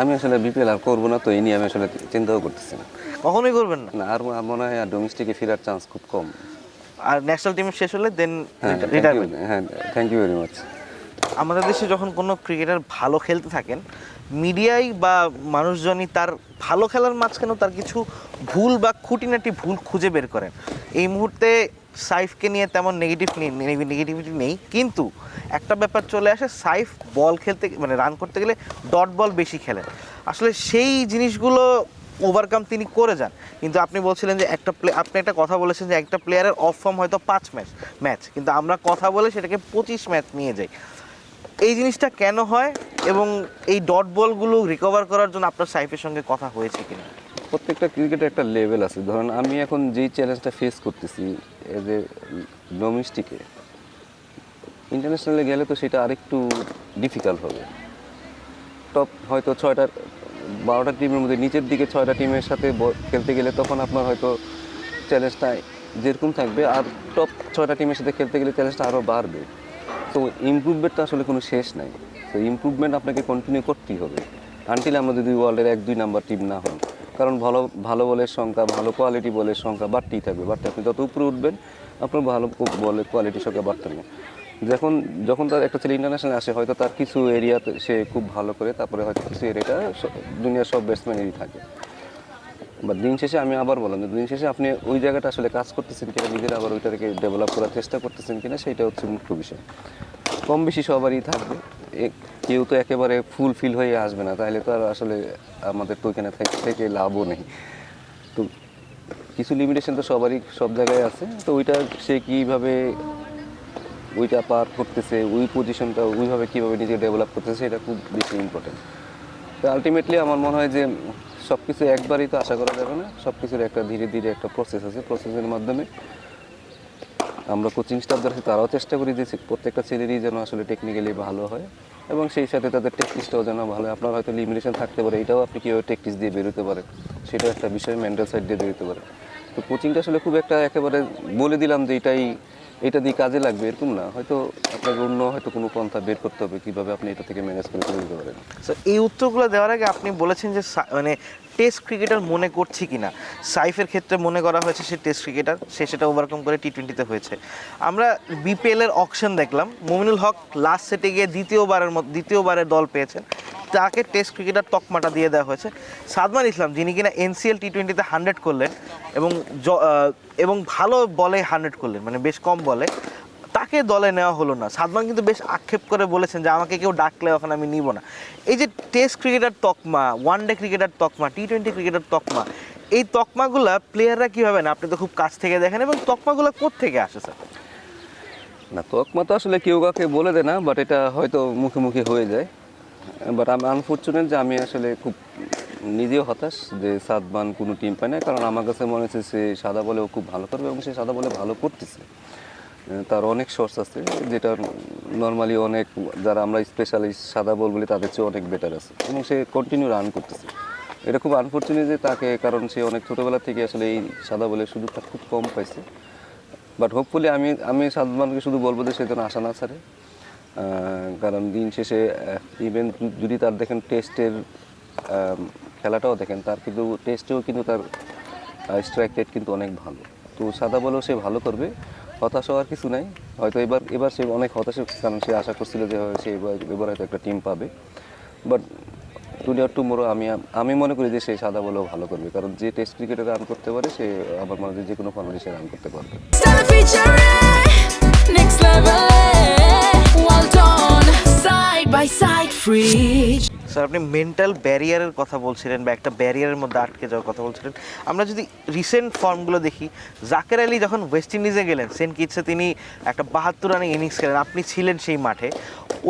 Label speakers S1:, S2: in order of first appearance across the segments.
S1: আমি আসলে বিপিএল আর করব না তো এই নিয়ে আমি আসলে চিন্তাও করতেছি না।
S2: কখনোই করবেন না?
S1: না আর মনে হয় আর ডোমেস্টিকে ফেরার চান্স খুব কম।
S2: আর ন্যাশনাল টিম শেষ হলে দেন রিটায়ারমেন্ট
S1: হ্যাঁ থ্যাংক ইউ ভেরি মাচ
S2: আমাদের দেশে যখন কোনো ক্রিকেটার ভালো খেলতে থাকেন মিডিয়াই বা মানুষজনই তার ভালো খেলার মাঝখানেও তার কিছু ভুল বা খুঁটিনাটি ভুল খুঁজে বের করেন। এই মুহূর্তে সাইফকে নিয়ে তেমন নেগেটিভ নেগেটিভিটি নেই কিন্তু একটা ব্যাপার চলে আসে, সাইফ বল খেলতে মানে রান করতে গেলে ডট বল বেশি খেলেন আসলে সেই জিনিসগুলো ওভারকাম তিনি করে যান। কিন্তু আপনি বলছিলেন যে একটা প্লে আপনি একটা কথা বলেছেন যে একটা প্লেয়ারের অফ ফর্ম হয়তো পাঁচ ম্যাচ ম্যাচ কিন্তু আমরা কথা বলে সেটাকে পঁচিশ ম্যাচ নিয়ে যাই। এই জিনিসটা কেন হয় এবং এই ডট বলগুলো রিকভার করার জন্য আপনার সাইফের সঙ্গে কথা হয়েছে কিনা?
S1: প্রত্যেকটা ক্রিকেটের একটা লেভেল আছে। ধরেন, আমি এখন যেই চ্যালেঞ্জটা ফেস করতেছি এজ এ ডোমেস্টিকে ইন্টারন্যাশনালে গেলে তো সেটা আরেকটু ডিফিকাল্ট হবে। টপ হয়তো ছয়টা, বারোটা টিমের মধ্যে, নিচের দিকে ছয়টা টিমের সাথে খেলতে গেলে তখন আপনার হয়তো চ্যালেঞ্জটা যেরকম থাকবে, আর টপ ছয়টা টিমের সাথে খেলতে গেলে চ্যালেঞ্জটা আরও বাড়বে। তো ইমপ্রুভমেন্টটা আসলে কোনো শেষ নাই। তো ইমপ্রুভমেন্ট আপনাকে কন্টিনিউ করতেই হবে। আনটিল আমরা যদি ওয়ার্ল্ডের এক, দুই নাম্বার টিম না হন কারণ ভালো ভালো বলের সংখ্যা, ভালো কোয়ালিটি বলের সংখ্যা বাড়তেই থাকবে। বাড়তে আপনি যত উপরে উঠবেন, আপনার ভালো বলের কোয়ালিটির সংখ্যা বাড়তে হবে যখন যখন তার একটা ছেলে ইন্টারন্যাশনাল আসে, হয়তো তার কিছু এরিয়াতে সে খুব ভালো করে, তারপরে হয়তো কিছু এরিয়াটা দুনিয়ার সব ব্যাটসম্যানেরই থাকে। বা দিন শেষে আমি আবার বললাম দিন শেষে আপনি ওই জায়গাটা আসলে কাজ করতেছেন কিনা, নিজের আবার ওইটাকে ডেভেলপ করার চেষ্টা করতেছেন কিনা, সেটা হচ্ছে মুখ্য বিষয়। কম বেশি সবারই থাকবে। কেউ তো একেবারে ফুলফিল হয়ে আসবে না, তাহলে তো আর আসলে আমাদের তো থেকে- থেকে লাভও নেই। তো কিছু লিমিটেশন তো সবারই, সব জায়গায় আছে। তো ওইটা সে কীভাবে, ওইটা পার করতেছে, ওই পজিশনটা ওইভাবে কীভাবে নিজে ডেভেলপ করতেছে এটা খুব বেশি ইম্পর্টেন্ট তো আলটিমেটলি আমার মনে হয় যে সব কিছু একবারই তো আশা করা যাবে না। সব কিছুর একটা ধীরে ধীরে একটা প্রসেস আছে। প্রসেসের মাধ্যমে আমরা কোচিং স্টাফ যারা তারাও চেষ্টা করি যে প্রত্যেকটা ছেলেরই যেন আসলে টেকনিক্যালি ভালো হয় এবং সেই সাথে তাদের টেকনিক্সটাও যেন ভালো হয়। আপনার হয়তো লিমিটেশন থাকতে পারে, এটাও আপনি কীভাবে টেকনিক্স দিয়ে বেরোতে পারেন, সেটাও একটা বিষয় মেন্টাল সাইড দিয়ে বেরোতে পারে। তো কোচিংটা আসলে খুব একটা একেবারে বলে দিলাম যে এটাই এটা দিয়ে কাজে লাগবে, এরকম না। হয়তো আপনাকে অন্য হয়তো কোনো পন্থা বের করতে হবে, কীভাবে আপনি এটা থেকে ম্যানেজ করে চলে যেতে পারেন
S2: এই উত্তরগুলো দেওয়ার আগে আপনি বলেছেন যে মানে টেস্ট ক্রিকেটার মনে করছি কিনা। সাইফের ক্ষেত্রে মনে করা হয়েছে সে টেস্ট ক্রিকেটার সে সেটা ওভারকাম করে টি টোয়েন্টিতে হয়েছে। আমরা বিপিএল এর অকশন দেখলাম। মুমিনুল হক লাস্ট সেটে গিয়ে দ্বিতীয়বারের দ্বিতীয়বারের দল পেয়েছেন। তাকে টেস্ট ক্রিকেটার তকমাটা দিয়ে দেওয়া হয়েছে। সাদমান ইসলাম, যিনি কিনা এনসিএল টি টোয়েন্টিতে হান্ড্রেড করলেন এবং এবং ভালো বলে হান্ড্রেড করলেন মানে বেশ কম বলে। তাকে দলে নেওয়া হলো না। সাদমান কিন্তু বেশ আক্ষেপ করে বলেছেন যে, আমাকে কেউ ডাকলে ওখানে আমি নিব না। এই যে টেস্ট ক্রিকেটার তকমা ওয়ান ডে ক্রিকেটার তকমা টি টোয়েন্টি ক্রিকেটার তকমা, এই তকমাগুলা প্লেয়াররা কীভাবে না আপনি তো খুব কাছ থেকে দেখেন এবং তকমাগুলো কোত্থেকে আসে, স্যার?
S1: না, তকমা তো আসলে কেউ কাউকে বলে দেয় না বাট এটা হয়তো মুখে মুখে হয়ে যায়। বাট আমি আনফর্চুনেট যে আমি আসলে খুব নিজেও হতাশ যে সাতবান কোনো টিম পায় না কারণ আমার কাছে মনে হচ্ছে সে সাদা বলেও খুব ভালো করবে এবং সে সাদা বলে ভালো করতেছে। তার অনেক সোর্স আছে, যেটা নর্মালি অনেক যারা আমরা স্পেশালিস্ট সাদা বল বলি, তাদের চেয়ে অনেক বেটার আছে। এবং সে কন্টিনিউ রান করতেছে। এটা খুব আনফর্চুনেট যে তাকে, কারণ সে অনেক ছোটোবেলা থেকে আসলে এই সাদা বলের সুযোগটা খুব কম পাইছে। বাট হোপফুলি আমি আমি সাদমানকে শুধু বলব যে সে যেন আশা না ছাড়ে। কারণ দিন শেষে ইভেন যদি তার দেখেন টেস্টের খেলাটাও দেখেন, তার কিন্তু টেস্টেও কিন্তু তার স্ট্রাইক রেট কিন্তু অনেক ভালো। তো সাদা বলেও সে ভালো করবে হতাশ হওয়ার কিছু নাই। হয়তো এবার এবার সে অনেক হতাশ, কারণ সে আশা করছিল যে সে এবার এবার হয়তো একটা টিম পাবে। বাট টুডে আর টুমোরো আমি আমি মনে করি যে সে সাদা বলেও ভালো করবে, কারণ যে টেস্ট ক্রিকেটে রান করতে পারে, সে আমার মনে হয় যে কোনো ফর্মেটে সে রান করতে পারবে।
S2: স্যার আপনি মেন্টাল ব্যারিয়ারের কথা বলছিলেন বা একটা ব্যারিয়ারের মধ্যে আটকে যাওয়ার কথা বলছিলেন। আমরা যদি রিসেন্ট ফর্মগুলো দেখি, জাকের আলী যখন ওয়েস্ট ইন্ডিজে গেলেন সেন্ট কিটসে তিনি একটা বাহাত্তর রানে ইনিংস খেলেন, আপনি ছিলেন সেই মাঠে।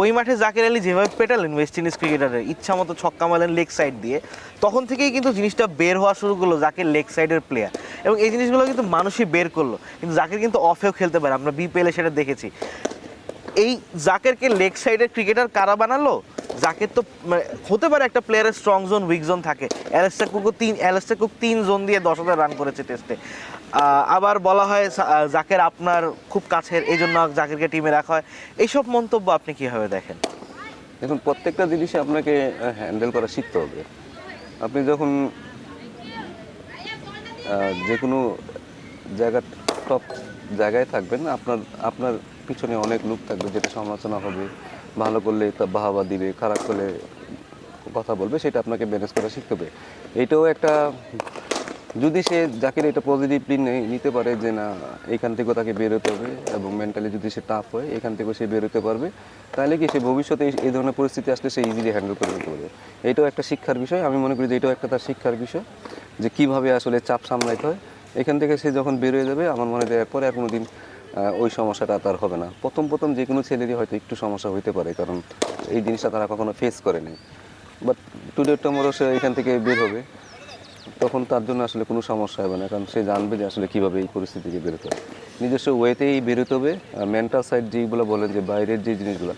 S2: ওই মাঠে জাকের আলী যেভাবে পেটালেন ওয়েস্ট ইন্ডিজ ক্রিকেটারের ইচ্ছা মতো ছক্কা মারলেন লেগ সাইড দিয়ে, তখন থেকেই কিন্তু জিনিসটা বের হওয়া শুরু করল জাকের লেগ সাইডের প্লেয়ার এবং এই জিনিসগুলো কিন্তু মানুষই বের করল, কিন্তু জাকের কিন্তু অফেও খেলতে পারে, আমরা বিপিএলে সেটা দেখেছি। এই জাকেরকে লেগ সাইডের ক্রিকেটার কারা বানালো? জাকের তো মানে হতে পারে একটা প্লেয়ারের স্ট্রং জোন উইক জোন থাকে। অ্যালেস্টার কুকও তিন অ্যালেস্টার কুক তিন জোন দিয়ে দশ হাজার রান করেছে টেস্টে আবার বলা হয় জাকের আপনার খুব কাছের, এই জন্য জাকেরকে টিমে রাখা হয়। এইসব মন্তব্য আপনি কীভাবে দেখেন?
S1: এখন প্রত্যেকটা জিনিসই আপনাকে হ্যান্ডেল করা শিখতে হবে। আপনি যখন যে কোনো জায়গা টপ জায়গায় থাকবেন, আপনার আপনার পিছনে অনেক লোক থাকবে যেটা সমালোচনা হবে ভালো করলে তা বাহাবা দিবে খারাপ করলে কথা বলবে সেটা আপনাকে ম্যানেজ করা শিখতে হবে। এটাও একটা যদি সে জাকির এটা পজিটিভলি নিতে পারে যে না এখান থেকেও তাকে বেরোতে হবে এবং মেন্টালি যদি সে টাফ হয় এখান থেকেও সে বেরোতে পারবে তাহলে কি সে ভবিষ্যতে এই- ধরনের পরিস্থিতি আসলে সে ইজিলি হ্যান্ডেল করে নিতে পারবে। এটাও একটা শিক্ষার বিষয় আমি মনে করি যে এটাও একটা তার শিক্ষার বিষয় যে কীভাবে আসলে চাপ সামলাইতে হয়। এখান থেকে সে যখন বেরোয় যাবে আমার মনে হয় এরপরে আর কোনোদিন আহ, ওই সমস্যাটা তার হবে না। প্রথম প্রথম যে কোনো ছেলেরই হয়তো একটু সমস্যা হইতে পারে, কারণ এই জিনিসটা তারা কখনো ফেস করেনি বাট টুডে টমোরো সে এখান থেকে বের হবে। তখন তার জন্য আসলে কোনো সমস্যা হবে না, কারণ সে জানবে যে আসলে কীভাবে এই পরিস্থিতি থেকে বেরোতে হবে। নিজস্ব ওয়েতেই বেরোতে হবে। মেন্টাল সাইড যেগুলো বলেন যে বাইরের যে জিনিসগুলো,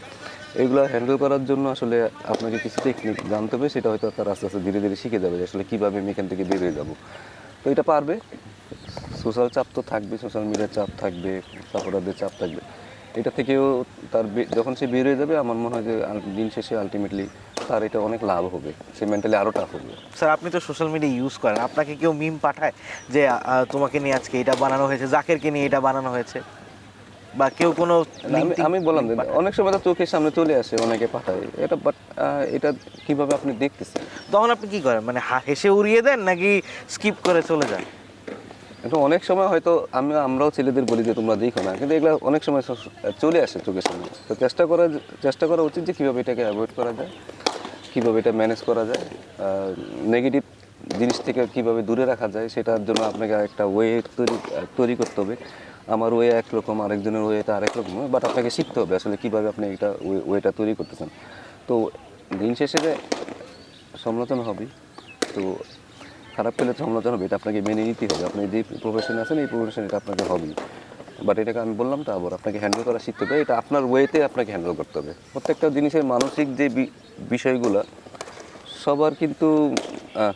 S1: এগুলো হ্যান্ডেল করার জন্য আসলে আপনাকে কিছু টেকনিক জানতে হবে। সেটা হয়তো তার আস্তে আস্তে ধীরে ধীরে শিখে যাবে যে আসলে কীভাবে আমি এখান থেকে বেরিয়ে যাব। তো এটা পারবে। সোশ্যাল চাপ তো থাকবে সোশ্যাল মিডিয়ার চাপ থাকবে সাপোর্টারদের চাপ থাকবে। এটা থেকেও তার যখন সে বের হয়ে যাবে আমার মনে হয় যে দিন শেষে আলটিমেটলি তার এটা অনেক লাভ হবে। সে মেন্টালি আরও টাফ হবে।
S2: স্যার আপনি তো সোশ্যাল মিডিয়া ইউজ করেন। আপনাকে কেউ মিম পাঠায় যে তোমাকে নিয়ে আজকে এটা বানানো হয়েছে জাকেরকে নিয়ে এটা বানানো হয়েছে? বা কেউ কোনো
S1: আমি বললাম? অনেক সময় তো চোখের সামনে চলে আসে অনেকে পাঠায়। এটা বাট এটা কীভাবে আপনি দেখতেছেন?
S2: তখন আপনি কি করেন? মানে হেসে উড়িয়ে দেন নাকি স্কিপ করে চলে যান?
S1: এটা অনেক সময় হয়তো আমি, আমরাও ছেলেদের বলি যে তোমরা দেখো না। কিন্তু এগুলো অনেক সময় চলে আসে চোখের সামনে। তো চেষ্টা করা চেষ্টা করা উচিত যে কীভাবে এটাকে অ্যাভয়েড করা যায়, কীভাবে এটা ম্যানেজ করা যায় নেগেটিভ জিনিস থেকে কীভাবে দূরে রাখা যায়, সেটার জন্য আপনাকে একটা ওয়ে তৈরি তৈরি করতে হবে। আমার ওয়ে একরকম আরেকজনের ওয়েটা আরেক রকম বাট আপনাকে শিখতে হবে আসলে কীভাবে আপনি এটা ওয়েটা তৈরি করতেছেন। তো দিন শেষে যে সমালোচনা হবে তো খারাপ পেলে তো সমালোচনা হবে এটা আপনাকে মেনে নিতেই হবে। আপনি যে প্রফেশনে আছেন, এই প্রফেশন এটা আপনাকে হবেই। বাট এটাকে আমি বললাম তো, আবার আপনাকে হ্যান্ডেল করা শিখতে হবে। এটা আপনার ওয়েতে আপনাকে হ্যান্ডেল করতে হবে। প্রত্যেকটা জিনিসের মানসিক যে বিষয়গুলো, সবার কিন্তু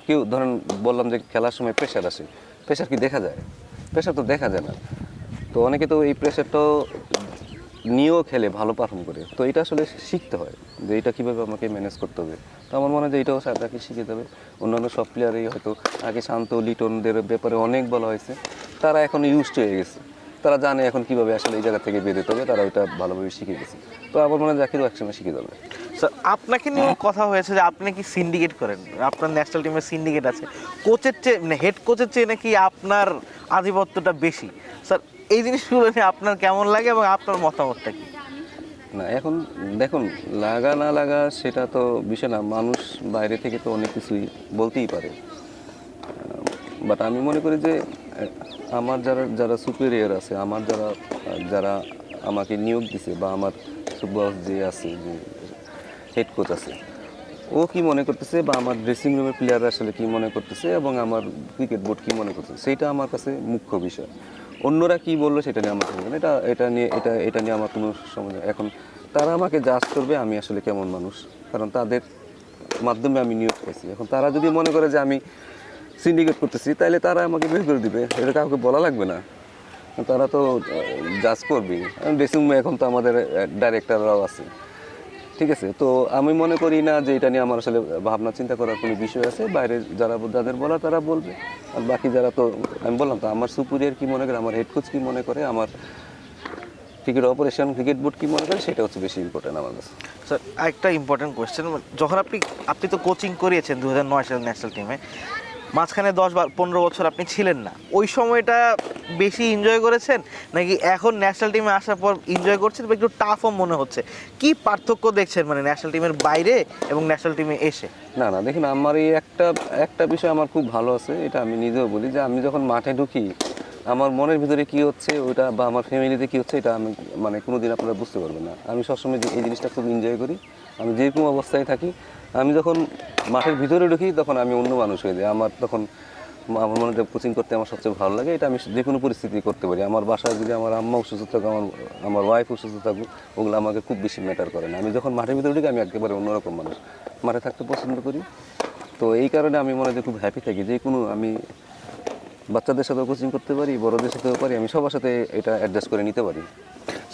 S1: কেউ, ধরেন বললাম যে খেলার সময় প্রেশার আসে। প্রেশার কি দেখা যায়? প্রেশার তো দেখা যায় না। তো অনেকে তো এই প্রেশারটাও নিয়েও খেলে ভালো পারফর্ম করে। তো এটা আসলে শিখতে হয় যে এটা কীভাবে আমাকে ম্যানেজ করতে হবে। তো আমার মনে হয় যে এটাও তাকে শিখে যাবে অন্যান্য সব প্লেয়ারই হয়তো আগে শান্ত লিটনদের ব্যাপারে অনেক বলা হয়েছে। তারা এখন ইউজড হয়ে গেছে। তারা জানে এখন কীভাবে আসলে এই জায়গা থেকে বেরোতে হবে। তারা ওইটা ভালোভাবে শিখে গেছে। তো আমার মনে হয় জাকিরও একসময় শিখে যাবে।
S2: স্যার আপনাকে নিয়ে কথা হয়েছে যে আপনি কি সিন্ডিকেট করেন। আপনার ন্যাশনাল টিমের সিন্ডিকেট আছে। কোচের চেয়ে মানে হেড কোচের চেয়ে নাকি আপনার আধিপত্যটা বেশি? স্যার এই জিনিসগুলো নিয়ে আপনার কেমন লাগে এবং আপনার মতামতটা কি?
S1: না, এখন দেখুন, লাগা না লাগা সেটা তো বিষয় না, মানুষ বাইরে থেকে তো অনেক কিছুই বলতেই পারে। বাট আমি মনে করি যে আমার যারা যারা সুপিরিয়র আছে, আমার যারা যারা আমাকে নিয়োগ দিছে বা আমার সুবস যে আছে, যে হেড কোচ আছে, ও কি মনে করতেছে বা আমার ড্রেসিং রুমের প্লেয়াররা আসলে কি মনে করতেছে এবং আমার ক্রিকেট বোর্ড কি মনে করতেছে, সেইটা আমার কাছে মুখ্য বিষয়। অন্যরা কি বলল সেটা নিয়ে আমার এটা এটা নিয়ে, এটা এটা নিয়ে আমার কোনো সময়। এখন তারা আমাকে জাজ করবে আমি আসলে কেমন মানুষ। কারণ তাদের মাধ্যমে আমি নিয়োগ পাইছি। এখন তারা যদি মনে করে যে আমি সিন্ডিকেট করতেছি তাহলে তারা আমাকে বের করে দিবে। এটা কাউকে বলা লাগবে না। তারা তো জাজ করবেই। ড্রেসিং এখন তো আমাদের ডাইরেক্টররাও আছে। ঠিক আছে, তো আমি মনে করি না যে এটা নিয়ে আমার আসলে ভাবনা, চিন্তা করার কোনো বিষয় আছে। বাইরে যারা যাদের বলা তারা বলবে। আর বাকি যারা তো, আমি বললাম তো, আমার সুপুরিয়ার কি মনে করে, আমার হেড কোচ কি মনে করে, আমার ক্রিকেট অপারেশন ক্রিকেট বোর্ড কি মনে করে, সেটা হচ্ছে বেশি ইম্পর্টেন্ট আমার কাছে।
S2: স্যার একটা ইম্পর্টেন্ট কোয়েশ্চেন যখন আপনি আপনি তো কোচিং করিয়েছেন দু হাজার নয় সালের ন্যাশনাল টিমে মাঝখানে দশ পনেরো বছর আপনি ছিলেন না। ওই সময়টা বেশি এনজয় করেছেন? নাকি এখন ন্যাশনাল টিমে আসার পর এনজয় করছেন বা একটু টাফও মনে হচ্ছে? কি পার্থক্য দেখছেন মানে ন্যাশনাল টিমের বাইরে এবং ন্যাশনাল টিমে এসে?
S1: না না, দেখুন, আমার এই একটা একটা বিষয় আমার খুব ভালো আছে, এটা আমি নিজেও বলি যে আমি যখন মাঠে ঢুকি, আমার মনের ভিতরে কি হচ্ছে, ওইটা বা আমার ফ্যামিলিতে কি হচ্ছে, এটা আমি মানে কোনোদিন আপনারা বুঝতে পারবেন না। আমি সবসময় এই জিনিসটা খুব এনজয় করি। আমি যেরকম অবস্থায় থাকি আমি যখন মাঠের ভিতরে ঢুকি, তখন আমি অন্য মানুষ হয়ে যাই। আমার তখন আমার মনে হয় কোচিং করতে আমার সবচেয়ে ভালো লাগে। এটা আমি যে কোনো পরিস্থিতি করতে পারি। আমার বাসায় যদি আমার আম্মা অসুস্থ থাকুক, আমার আমার ওয়াইফ অসুস্থ থাকুক, ওগুলো আমাকে খুব বেশি ম্যাটার করে না। আমি যখন মাঠের ভিতরে ঢুকি, আমি একেবারে অন্যরকম মানুষ। মাঠে থাকতে পছন্দ করি। তো এই কারণে আমি মনে হয় খুব হ্যাপি থাকি। যে কোনো আমি বাচ্চাদের সাথেও কোচিং করতে পারি, বড়দের সাথেও পারি, আমি সবার সাথে এটা অ্যাডজাস্ট করে নিতে পারি।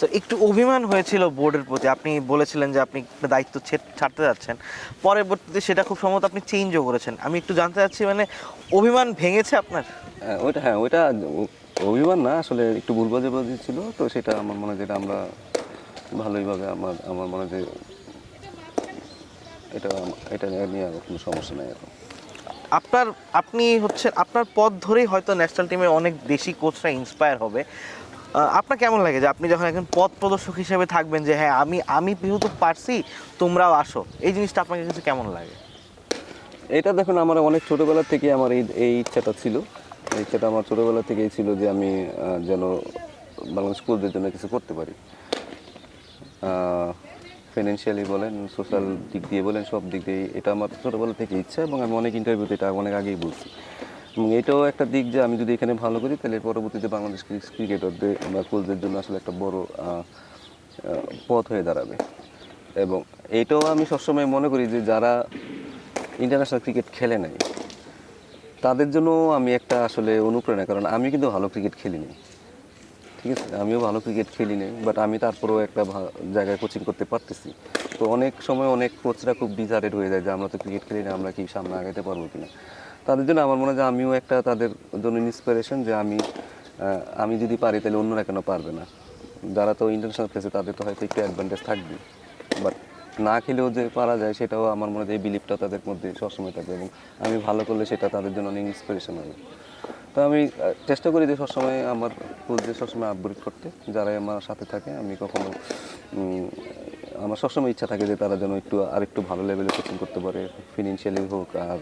S2: তো একটু অভিমান হয়েছিল বোর্ডের প্রতি। আপনি বলেছিলেন যে আপনি একটা দায়িত্ব ছাড়তে যাচ্ছেন। পরবর্তীতে সেটা খুব সম্ভবত আপনি চেঞ্জও করেছেন। আমি একটু জানতে চাচ্ছি মানে অভিমান ভেঙেছে আপনার?
S1: হ্যাঁ, ওইটা হ্যাঁ ওইটা অভিমান না আসলে একটু ভুল বাজে ছিল। তো সেটা আমার মনে হয় যেটা আমরা ভালোইভাবে আমার আমার মনে যে এটা এটা নিয়ে আর কোনো সমস্যা নেই এখন।
S2: আপনার আপনি হচ্ছে আপনার পথ ধরেই হয়তো ন্যাশনাল টিমে অনেক দেশি কোচরা ইন্সপায়ার হবে। আপনার কেমন লাগে যে আপনি যখন একজন পথ প্রদর্শক হিসেবে থাকবেন যে হ্যাঁ আমি আমি যেহেতু পারছি, তোমরাও আসো, এই জিনিসটা আপনাকে কাছে কেমন লাগে?
S1: এটা দেখুন, আমার অনেক ছোটোবেলা থেকে আমার এই এই ইচ্ছাটা ছিল। এই ইচ্ছাটা আমার ছোটোবেলা থেকেই ছিল যে আমি যেন বাংলাদেশ স্কুলদের জন্য কিছু করতে পারি। ফিনান্সিয়ালি বলেন সোশ্যাল দিক দিয়ে বলেন, সব দিক দিয়ে এটা আমার ছোটোবেলা থেকে ইচ্ছা এবং আমি অনেক ইন্টারভিউতে এটা অনেক আগেই বলছি। এবং এটাও একটা দিক যে আমি যদি এখানে ভালো করি, তাহলে পরবর্তীতে বাংলাদেশ ক্রিকেটারদের বা কোচদের জন্য আসলে একটা বড় পথ হয়ে দাঁড়াবে। এবং এইটাও আমি সবসময় মনে করি যে যারা ইন্টারন্যাশনাল ক্রিকেট খেলে নাই, তাদের জন্য আমি একটা আসলে অনুপ্রেরণা, কারণ আমি কিন্তু ভালো ক্রিকেট খেলিনি। ঠিক আছে? আমিও ভালো ক্রিকেট খেলি নাই বাট আমি তারপরেও একটা জায়গায় কোচিং করতে পারতেছি। তো অনেক সময় অনেক কোচরা খুব ডিজারেড হয়ে যায় যে আমরা তো ক্রিকেট খেলি না, আমরা কি সামনে আগাইতে পারব কিনা? তাদের জন্য আমার মনে হয় যে আমিও একটা তাদের জন্য ইন্সপিরেশন যে আমি আমি যদি পারি তাহলে অন্যরা কেন পারবে না? যারা তো ইন্টারন্যাশনাল প্লেসে তাদের তো হয়তো একটু অ্যাডভান্টেজ থাকবে। বাট না খেলেও যে পারা যায়, সেটাও আমার মনে হয় এই বিলিফটা তাদের মধ্যে সবসময় থাকবে এবং আমি ভালো করলে সেটা তাদের জন্য অনেক ইন্সপিরেশন হবে। তো আমি চেষ্টা করি যে সবসময় আমার কোচদের সবসময় আপগ্রেড করতে, যারাই আমার সাথে থাকে। আমি কখনো আমার সবসময় ইচ্ছা থাকে যে তারা যেন একটু আরেকটু ভালো লেভেলে কোচিং করতে পারে ফিনান্সিয়ালি হোক আর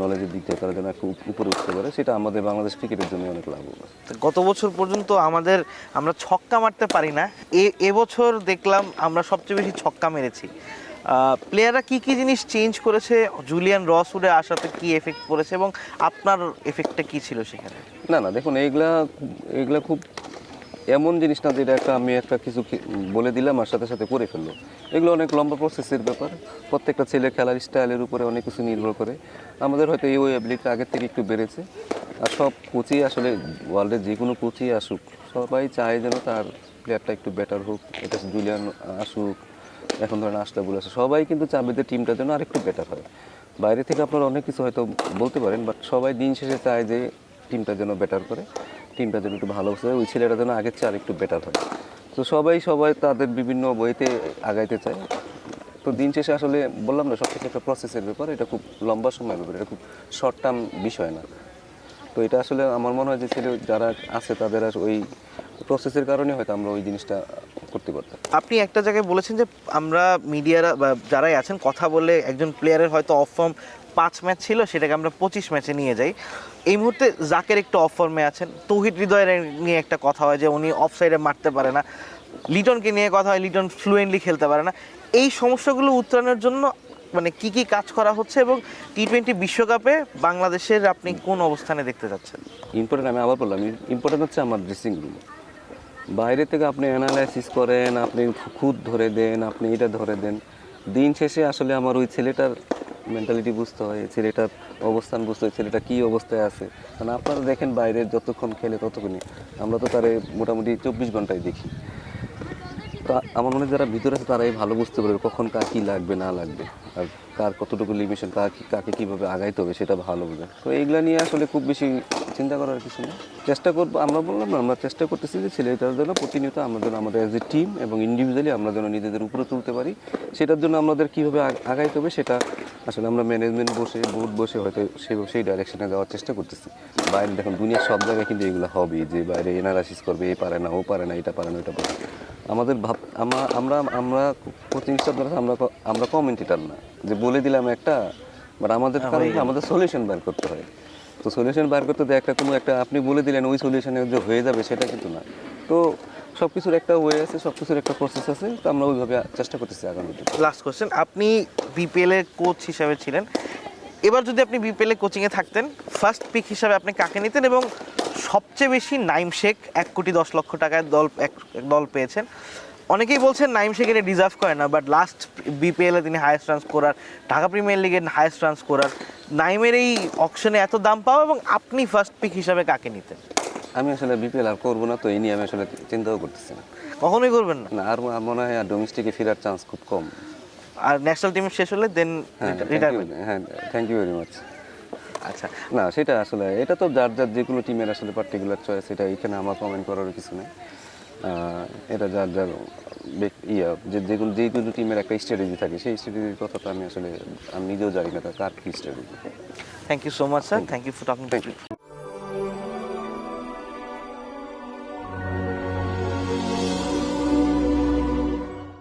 S1: নলেজের দিক থেকে তারা যেন একটু উপরে উঠতে পারে সেটা আমাদের বাংলাদেশ ক্রিকেটের জন্য অনেক লাভ হবে
S2: গত বছর পর্যন্ত আমাদের আমরা ছক্কা মারতে পারি না। এ এবছর দেখলাম আমরা সবচেয়ে বেশি ছক্কা মেরেছি। প্লেয়াররা কি কি জিনিস চেঞ্জ করেছে? জুলিয়ান রস উডে আসাতে কি এফেক্ট পড়েছে এবং আপনার এফেক্টটা কি ছিল সেখানে?
S1: না না দেখুন এইগুলা এইগুলা খুব এমন জিনিস না যেটা একটা আমি একটা কিছু বলে দিলাম আর সাথে সাথে করে ফেলল। এগুলো অনেক লম্বা প্রসেসের ব্যাপার। প্রত্যেকটা ছেলে খেলার স্টাইলের উপরে অনেক কিছু নির্ভর করে। আমাদের হয়তো এই অ্যাবিলিটি আগের থেকে একটু বেড়েছে। আর সব কোচই আসলে ওয়ার্ল্ডের যে কোনো কোচই আসুক, সবাই চায় যেন তার প্লেয়ারটা একটু বেটার হোক। এটা জুলিয়ান আসুক, এখন ধরেন আশরাফুল আসে সবাই কিন্তু চাবে যে টিমটা যেন আরেকটু বেটার হয়। বাইরে থেকে আপনারা অনেক কিছু হয়তো বলতে পারেন বাট সবাই দিন শেষে চায় যে টিমটা যেন বেটার করে। টিমটা যেন একটু ভালো হয় ওই ছেলেটা যেন আগের চেয়ে আরেকটু বেটার হয়। তো সবাই সবাই তাদের বিভিন্ন বইতে আগাইতে চায়। তো দিন শেষে আসলে বললাম না সব কিছু একটা প্রসেসের ব্যাপার, এটা খুব লম্বা সময়ের ব্যাপার, এটা খুব শর্ট টার্ম বিষয় না। তো এটা আসলে আমার মনে হয় যে ছেলে যারা আছে, তাদের আর ওই প্রসেসের কারণে হয়তো আমরা ওই জিনিসটা করতে পারতাম।
S2: আপনি একটা জায়গায় বলেছেন যে আমরা মিডিয়ারা বা যারাই আছেন, কথা বলে একজন প্লেয়ারের হয়তো অফ ফর্ম পাঁচ ম্যাচ ছিল, সেটাকে আমরা পঁচিশ ম্যাচে নিয়ে যাই। এই মুহূর্তে জাকের একটু অফ ফর্মে আছেন। তৌহিদ হৃদয়ের নিয়ে একটা কথা হয় যে উনি অফ সাইডে মারতে পারে না। লিটনকে নিয়ে কথা হয়, লিটন ফ্লুয়েন্টলি খেলতে পারে না। এই সমস্যাগুলো উত্তরণের জন্য মানে কি কি কাজ করা হচ্ছে এবং টি টোয়েন্টি বিশ্বকাপে বাংলাদেশের আপনি কোন অবস্থানে দেখতে যাচ্ছেন?
S1: ইম্পর্টেন্ট আমি আবার বললাম ইম্পর্টেন্ট হচ্ছে আমার ড্রেসিং রুম বাইরে থেকে আপনি অ্যানালাইসিস করেন, আপনি খুদ ধরে দেন, আপনি এটা ধরে দেন। দিন শেষে আসলে আমার ওই ছেলেটার মেন্টালিটি বুঝতে হয় ছেলেটার অবস্থান বুঝতে হয়, ছেলেটা কী অবস্থায় আছে। কারণ আপনারা দেখেন বাইরে যতক্ষণ খেলে ততক্ষণই। আমরা তো তারে মোটামুটি চব্বিশ ঘন্টায় দেখি। তা আমার মনে যারা ভিতরে আছে তারাই ভালো বুঝতে পারবে কখন কার কী লাগবে, না লাগবে। আর কার কতটুকু লিমিশন কার কি কাকে কীভাবে আগাইতে হবে সেটা ভালো বুঝে। তো এইগুলা নিয়ে আসলে খুব বেশি চিন্তা করার কিছু না চেষ্টা করব আমরা বললাম না, আমরা চেষ্টা করতেছি যে ছেলেটার জন্য প্রতিনিয়ত আমরা যেন আমাদের অ্যাজ এ টিম এবং ইন্ডিভিজুয়ালি আমরা যেন নিজেদের উপরে তুলতে পারি। সেটার জন্য আমাদের কীভাবে আগাইতে হবে সেটা আসলে আমরা ম্যানেজমেন্ট বসে বোর্ড বসে হয়তো সেই সেই ডাইরেকশনে যাওয়ার চেষ্টা করতেছি। বাইরে দেখুন, দুনিয়ার সব জায়গায় কিন্তু এগুলো হবেই যে বাইরে এনালাইসিস করবে এই পারে না, ও পারে না, এটা পারে না ওটা পারে না। আমাদের ভাব আমরা আমরা কোচিং স্টাফ দ্বারা আমরা আমরা কমেন্টেটার না। যে বলে দিলাম একটা বাট আমাদের কারণে আমাদের সলিউশন বের করতে হয়। তো সলিউশন বের করতে দেয় একটা কোনো একটা আপনি বলে দিলেন ওই সলিউশনে যে হয়ে যাবে সেটা কিন্তু না। তো সব কিছুর একটা ওয়ে আছে সব কিছুর একটা প্রসেস আছে তো আমরা ওইভাবে চেষ্টা করতেছি আগামী
S2: লাস্ট কোশ্চেন আপনি বিপিএল এর কোচ হিসাবে ছিলেন। এবার যদি আপনি বিপিএল এ কোচিংয়ে থাকতেন ফার্স্ট পিক হিসাবে আপনি কাকে নিতেন এবং সবচেয়ে বেশি নাইম শেখ এক কোটি দশ লক্ষ টাকায় দল এক দল পেয়েছেন। অনেকেই বলছেন নাইম শেখ এটা ডিজার্ভ করে না বাট লাস্ট বিপিএলে তিনি highest run scorer Dhaka premier লিগের হায়েস্ট রান স্কোরার নাইমের এই অকশনে এত দাম পাওয়া এবং আপনি ফার্স্ট পিক হিসাবে কাকে নিতেন?
S1: আমি আসলে বিপিএল আর করব না তো এই নিয়ে আমি আসলে চিন্তাও করতেছি না।
S2: কখনোই করবেন না?
S1: না আর মনে হয় আর ডোমেস্টিকে ফেরার চান্স খুব কম।
S2: আর ন্যাশনাল টিম শেষ হলে দেন রিটায়ারমেন্ট
S1: হ্যাঁ থ্যাংক ইউ ভেরি মাচ
S2: আচ্ছা
S1: না সেটা আসলে এটা তো যার যার যে কোনো টিমের আসলে পার্টিকুলার চয়েস এটা এখানে আমার কমেন্ট করার কিছু নেই। এটা যার যার ইয়ে যে যে কোনো যে কোনো টিমের একটা স্ট্র্যাটেজি থাকে সেই স্ট্র্যাটেজির কথা তো আমি আসলে আমি নিজেও জানি না তার কার কি strategy
S2: thank you so much sir thank you for talking.